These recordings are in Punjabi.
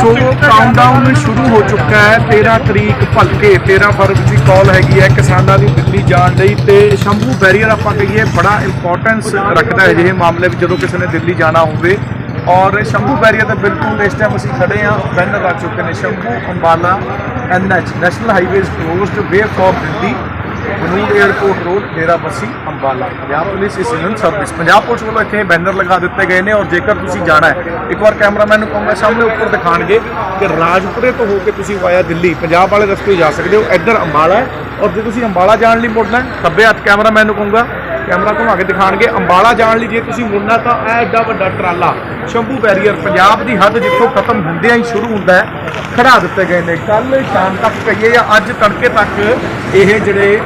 ਸੋ ਕਾਊਂਟਡਾਊਨ ਸ਼ੁਰੂ ਹੋ ਚੁੱਕਾ ਹੈ। 13 ਤਰੀਕ ਭਲਕੇ 13 ਫਰਵਰੀ ਦੀ ਕਾਲ ਹੈਗੀ ਹੈ ਕਿਸਾਨਾਂ ਦੀ ਦਿੱਲੀ ਜਾਣ ਲਈ ਤੇ ਸ਼ੰਭੂ ਬੈਰੀਅਰ ਆਪਾਂ ਕਹੀਏ, ਬੜਾ ਇੰਪੋਰਟੈਂਸ ਰੱਖਦਾ ਹੈ ਜਿਹੇ ਮਾਮਲੇ ਵਿੱਚ ਜਦੋਂ ਕਿਸੇ ਨੇ ਦਿੱਲੀ ਜਾਣਾ ਹੋਵੇ। ਔਰ ਸ਼ੰਭੂ ਬੈਰੀਅਰ ਤੇ ਬਿਲਕੁਲ ਇਸ ਟਾਈਮ ਅਸੀਂ ਖੜੇ ਹਾਂ ਬੈਨਰ ਲੱਗ ਚੁੱਕੇ ਨੇ Shambhu, Ambala NH national highways closed way for Delhi. Banur airport road, Dera Bassi, Ambala. Punjab police ਇਸਨ service Punjab police ਵੱਲੋਂ ਇੱਥੇ ਬੈਨਰ ਲਗਾ ਦਿੱਤੇ ਗਏ ਨੇ ਔਰ ਜੇਕਰ ਤੁਸੀਂ ਜਾਣਾ ਹੈ, ਇੱਕ ਵਾਰ ਕੈਮਰਾਮੈਨ ਨੂੰ ਕਹੂੰਗਾ, ਸਾਹਮਣੇ ਉੱਪਰ ਦਿਖਾਣਗੇ ਕਿ ਰਾਜਪੁਰੇ ਤੋਂ ਹੋ ਕੇ ਤੁਸੀਂ ਵਾਇਆ ਦਿੱਲੀ, ਪੰਜਾਬ ਵਾਲੇ ਰਸਤੇ ਜਾ ਸਕਦੇ ਹੋ। ਇੱਧਰ ਅੰਬਾਲਾ ਹੈ ਔਰ ਜੇ ਤੁਸੀਂ ਅੰਬਾਲਾ ਜਾਣ ਲਈ ਮੁੜਨਾ ਹੈ, ਖੱਬੇ ਹੱਥ ਕੈਮਰਾਮੈਨ ਨੂੰ ਕਹੂੰਗਾ ਕੈਮਰਾ ਘੁਮਾ ਕੇ ਦਿਖਾਣਗੇ। ਅੰਬਾਲਾ ਜਾਣ ਲਈ ਜੇ ਤੁਸੀਂ ਮੁੜਨਾ ਤਾਂ ਇਹ ਐਡਾ ਵੱਡਾ ਟਰਾਲਾ ਸ਼ੰਭੂ ਬੈਰੀਅਰ ਪੰਜਾਬ ਦੀ ਹੱਦ ਜਿੱਥੋਂ ਖਤਮ ਹੁੰਦਿਆਂ ਹੀ ਸ਼ੁਰੂ ਹੁੰਦਾ ਹੈ, ਖੜਾ ਦਿੱਤੇ ਗਏ ਨੇ। ਕੱਲ ਸ਼ਾਮ ਤੱਕ ਕਹੀਏ ਜਾਂ ਅੱਜ ਤੜਕੇ ਤੱਕ ਇਹ ਜਿਹੜੇ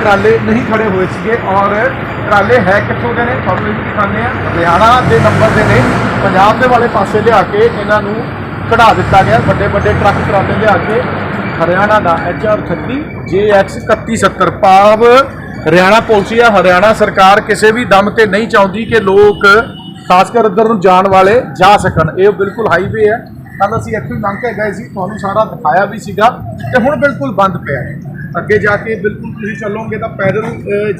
ਟਰਾਲੇ ਨਹੀਂ ਖੜੇ ਹੋਏ ਸੀਗੇ ਔਰ ਟਰਾਲੇ ਹੈ ਕਿੱਥੋਂ ਦੇ ਨੇ? ਤੁਹਾਨੂੰ ਵੀ ਦਿਖਾਉਂਦੇ ਆ ਹਰਿਆਣਾ ਦੇ ਨੰਬਰ ਦੇ ਨੇ। ਪੰਜਾਬ ਦੇ ਵਾਲੇ ਪਾਸੇ ਲਿਆ ਕੇ ਇਹਨਾਂ ਨੂੰ ਕਢਾ ਦਿੱਤਾ ਗਿਆ। ਵੱਡੇ ਵੱਡੇ ਟਰੱਕ ਟਰਾਲੇ ਲਿਆ ਕੇ ਹਰਿਆਣਾ ਦਾ HR 30 JX 3170 ਪਾਵ ਹਰਿਆਣਾ ਪੁਲਿਸ ਜਾਂ ਹਰਿਆਣਾ ਸਰਕਾਰ ਕਿਸੇ ਵੀ ਦਮ ਤੇ ਨਹੀਂ ਚਾਹੁੰਦੀ ਕਿ ਲੋਕ ਖਾਸ ਕਰ ਇੱਧਰ ਨੂੰ ਜਾਣ ਵਾਲੇ ਜਾ ਸਕਣ। ਇਹ ਬਿਲਕੁਲ ਹਾਈਵੇ ਹੈ। ਕੱਲ ਅਸੀਂ ਇੱਥੇ ਲੰਘ ਕੇ ਗਏ ਸੀ। ਤੁਹਾਨੂੰ ਸਾਰਾ ਦਿਖਾਇਆ ਵੀ ਸੀਗਾ ਤੇ ਹੁਣ ਬਿਲਕੁਲ ਬੰਦ ਪਿਆ ਹੈ। ਅੱਗੇ ਜਾ ਕੇ ਬਿਲਕੁਲ ਤੁਸੀਂ ਚੱਲੋਗੇ ਤਾਂ ਪੈਦਲ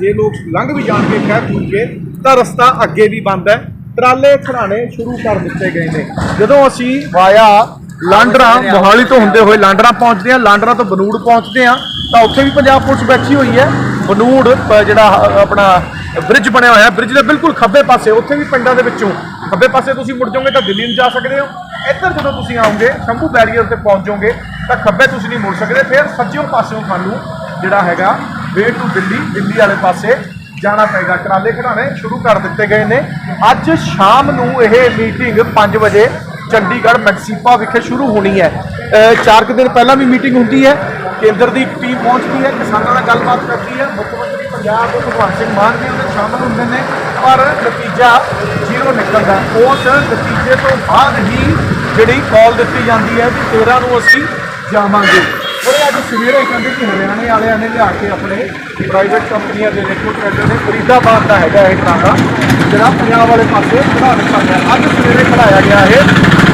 ਜੇ ਲੋਕ ਲੰਘ ਵੀ ਜਾਣਗੇ ਖੈਰ ਪੂਜੇ ਤਾਂ ਰਸਤਾ ਅੱਗੇ ਵੀ ਬੰਦ ਹੈ। ਟਰਾਲੇ ਖੜਾਣੇ ਸ਼ੁਰੂ ਕਰ ਦਿੱਤੇ ਗਏ ਨੇ। ਜਦੋਂ ਅਸੀਂ ਵਾਇਆ ਲਾਂਡਰਾ, ਮੋਹਾਲੀ ਤੋਂ ਹੁੰਦੇ ਹੋਏ ਲਾਂਡਰਾ ਪਹੁੰਚਦੇ ਆ ਲਾਂਡਰਾ ਤੋਂ ਬਨੂੜ ਪਹੁੰਚਦੇ ਆ ਤਾਂ ਉੱਥੇ ਵੀ ਪੰਜਾਬ ਪੁਲਿਸ ਬੈਠੀ ਹੋਈ ਹੈ। ਬਨੂੜ ਜਿਹੜਾ ਆਪਣਾ ਬ੍ਰਿਜ ਬਣਿਆ ਹੋਇਆ ਬ੍ਰਿਜ ਦੇ ਬਿਲਕੁਲ ਖੱਬੇ ਪਾਸੇ ਉੱਥੇ ਵੀ ਪਿੰਡਾਂ ਦੇ ਵਿੱਚੋਂ। ਖੱਬੇ ਪਾਸੇ ਤੁਸੀਂ ਮੁੜ ਜਾਓਗੇ ਤਾਂ ਦਿੱਲੀ ਨੂੰ ਜਾ ਸਕਦੇ ਹੋ। ਇੱਧਰ ਜਦੋਂ ਤੁਸੀਂ ਆਓਗੇ ਸ਼ੰਭੂ ਬੈਰੀਅਰ ਤੇ ਪਹੁੰਚੋਗੇ ਤਾਂ ਖੱਬੇ ਤੁਸੀਂ ਨਹੀਂ ਮੁੜ ਸਕਦੇ। ਫਿਰ ਸੱਜਿਓਂ ਪਾਸਿਓਂ ਤੁਹਾਨੂੰ ਜਿਹੜਾ ਹੈਗਾ ਵੇ ਟੂ ਦਿੱਲੀ ਦਿੱਲੀ ਵਾਲੇ ਪਾਸੇ ਜਾਣਾ ਪਏਗਾ। ਟਰਾਲੇ ਖੜਾਣੇ ਸ਼ੁਰੂ ਕਰ ਦਿੱਤੇ ਗਏ ਨੇ। ਅੱਜ ਸ਼ਾਮ ਨੂੰ ਇਹ ਮੀਟਿੰਗ 5 ਵਜੇ ਚੰਡੀਗੜ੍ਹ ਮੈਕਸੀਪਾ ਵਿਖੇ ਸ਼ੁਰੂ ਹੋਣੀ ਹੈ। ਅ, ਚਾਰ ਕੁ ਦਿਨ ਪਹਿਲਾਂ ਵੀ ਮੀਟਿੰਗ ਹੁੰਦੀ ਹੈ। ਕੇਂਦਰ ਦੀ ਟੀਮ ਪਹੁੰਚਦੀ ਹੈ, ਕਿਸਾਨਾਂ ਨਾਲ ਗੱਲਬਾਤ ਕਰਦੀ ਹੈ। ਮੁੱਖ ਮੰਤਰੀ ਪੰਜਾਬ ਭਗਵੰਤ ਸਿੰਘ ਮਾਨ ਵੀ ਉਹਦੇ ਸ਼ਾਮਲ ਹੁੰਦੇ ਨੇ, ਪਰ ਨਤੀਜਾ ਜ਼ੀਰੋ ਨਿਕਲਦਾ ਉਸ ਨਤੀਜੇ ਤੋਂ ਬਾਅਦ ਹੀ ਜਿਹੜੀ ਕਾਲ ਦਿੱਤੀ ਜਾਂਦੀ ਹੈ ਕਿ 13 ਨੂੰ ਅਸੀਂ ਜਾਵਾਂਗੇ। ਉਹਦੇ ਅੱਜ ਸਵੇਰੇ ਕਹਿੰਦੇ ਕਿ ਹਰਿਆਣੇ ਵਾਲਿਆਂ ਨੇ ਲਿਆ ਕੇ ਆਪਣੇ ਪ੍ਰਾਈਵੇਟ ਕੰਪਨੀਆਂ ਦੇ ਦੇਖੋ, ਟਰੈਕਟਰ ਨੇ, ਫਰੀਦਾਬਾਦ ਦਾ ਹੈਗਾ ਇਹ ਟਰਾਲਾ ਜਿਹੜਾ ਪੰਜਾਬ ਵਾਲੇ ਪਾਸੇ ਖੜਾ ਦਿੱਤਾ ਗਿਆ। ਅੱਜ ਸਵੇਰੇ ਖੜਾਇਆ ਗਿਆ ਇਹ,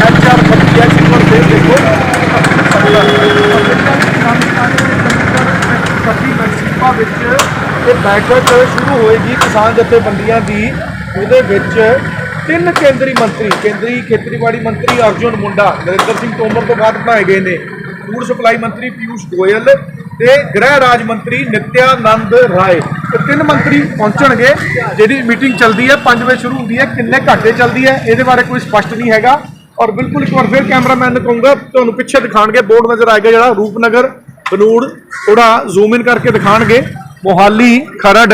ਐਚ ਆਰ 32 ਐਚ ਦੇ ਦੇਖੋ ਸੱਤੀ ਮੈਕਸੀਪਾ ਵਿੱਚ ਇਹ ਬੈਠਕ ਸ਼ੁਰੂ ਹੋਏਗੀ ਕਿਸਾਨ ਜਥੇਬੰਦੀਆਂ ਦੀ। ਉਹਦੇ ਵਿੱਚ ਤਿੰਨ ਕੇਂਦਰੀ ਮੰਤਰੀ, ਕੇਂਦਰੀ ਖੇਤੀਬਾੜੀ ਮੰਤਰੀ ਅਰਜੁਨ ਮੁੰਡਾ, ਨਰਿੰਦਰ ਸਿੰਘ ਤੋਮਰ ਤੋਂ ਬਾਅਦ ਬਣਾਏ ਗਏ ਨੇ। ਫੂਡ ਸਪਲਾਈ ਮੰਤਰੀ ਪਿਊਸ਼ ਗੋਇਲ ਤੇ ਗ੍ਰਹਿ ਰਾਜ ਮੰਤਰੀ ਨਿਤਿਆਨੰਦ ਰਾਏ। ਇਹ ਤਿੰਨ ਮੰਤਰੀ ਪਹੁੰਚਣਗੇ ਜਿਹੜੀ ਮੀਟਿੰਗ ਚੱਲਦੀ ਹੈ 5 ਵਜੇ ਸ਼ੁਰੂ ਹੁੰਦੀ ਹੈ, ਕਿੰਨੇ ਘੰਟੇ ਚੱਲਦੀ ਹੈ, ਇਹਦੇ ਬਾਰੇ ਕੋਈ ਸਪਸ਼ਟ ਨਹੀਂ ਹੈਗਾ। ਔਰ ਬਿਲਕੁਲ ਇੱਕ ਵਾਰ ਫਿਰ ਕੈਮਰਾਮੈਨ ਨੂੰ ਕਹੂੰਗਾ, ਤੁਹਾਨੂੰ ਪਿੱਛੇ ਦਿਖਾਣਗੇ ਬੋਰਡ ਨਜ਼ਰ ਆਏਗਾ ਜਿਹੜਾ ਰੂਪਨਗਰ, ਬਨੂੜ ਥੋੜਾ ਜ਼ੂਮ ਇਨ ਕਰਕੇ ਦਿਖਾਣਗੇ ਮੋਹਾਲੀ, ਖਰੜ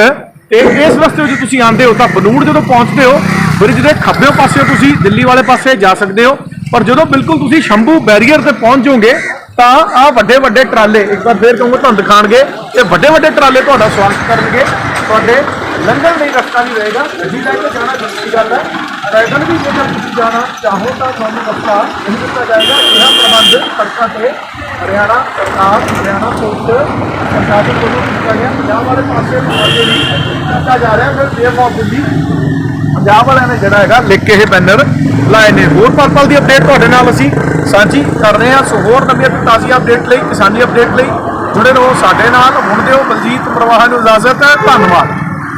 ਤੇ ਇਸ ਰਸਤੇ ਵਿੱਚ ਤੁਸੀਂ ਆਉਂਦੇ ਹੋ ਤਾਂ ਬਨੂੜ ਜਦੋਂ ਪਹੁੰਚਦੇ ਹੋ, ਬ੍ਰਿਜ ਦੇ ਖੱਬੇ ਪਾਸੇ ਤੁਸੀਂ ਦਿੱਲੀ ਵਾਲੇ ਪਾਸੇ ਜਾ ਸਕਦੇ ਹੋ। ਪਰ ਜਦੋਂ ਬਿਲਕੁਲ ਤੁਸੀਂ ਸ਼ੰਭੂ ਬੈਰੀਅਰ ਤੇ ਪਹੁੰਚ ਜਾਓਗੇ, ਤਾਂ ਆ ਵੱਡੇ ਵੱਡੇ ਟਰਾਲੇ, ਇੱਕ ਵਾਰ ਫੇਰ ਕਹੂੰਗਾ ਤੁਹਾਨੂੰ ਦਿਖਾਣਗੇ, ਇਹ ਵੱਡੇ ਵੱਡੇ ਟਰਾਲੇ ਤੁਹਾਡਾ ਸਵਾਗਤ ਕਰਨਗੇ। ਤੁਹਾਡੇ ਲੰਗਰ ਲਈ ਰਸਤਾ ਵੀ ਰਹੇਗਾ, ਗੱਡੀ ਲੈ ਕੇ ਜਾਣਾ ਜ਼ਰੂਰੀ ਗੱਲ ਹੈ। ਪੈਦਲ ਵੀ ਜੇਕਰ ਤੁਸੀਂ ਜਾਣਾ ਚਾਹੋ ਤਾਂ ਤੁਹਾਨੂੰ ਰਸਤਾ ਨਹੀਂ ਦਿੱਤਾ ਜਾਏਗਾ। ਇਹ ਪ੍ਰਬੰਧ ਸੜਕਾਂ ਤੇ ਹਰਿਆਣਾ ਸਰਕਾਰ ਹਰਿਆਣਾ ਪੁਲਿਸ ਸਰਕਾਰੀ ਕੋਲੋਂ ਕੀਤਾ ਗਿਆ। ਪੰਜਾਬ ਵਾਲੇ ਪਾਸੇ ਮੁਆਵਜ਼ੇ ਲਈ ਕੀਤਾ ਜਾ ਰਿਹਾ, ਫਿਰ ਸੇਫ ਆਫ ਦਿੱਲੀ ਪੰਜਾਬ ਵਾਲਿਆਂ ਨੇ ਜਿਹੜਾ ਹੈਗਾ ਲਿਖ ਕੇ ਇਹ ਬੈਨਰ ਲਾਏ ਨੇ। ਹੋਰ ਪਲ ਪਲ ਦੀ ਅਪਡੇਟ ਤੁਹਾਡੇ ਨਾਲ ਅਸੀਂ ਸਾਂਝੀ ਕਰ ਰਹੇ ਹਾਂ। ਸੋ ਹੋਰ ਨਵੀਆਂ ਤੇ ਤਾਜ਼ੀਆਂ ਅਪਡੇਟ ਲਈ, ਕਿਸਾਨੀ ਅਪਡੇਟ ਲਈ ਜੁੜੇ ਰਹੋ ਸਾਡੇ ਨਾਲ। ਹੁਣ ਦਿਓ ਬਲਜੀਤ ਪ੍ਰਵਾਹ ਨੂੰ ਇਜਾਜ਼ਤ ਹੈ। ਧੰਨਵਾਦ।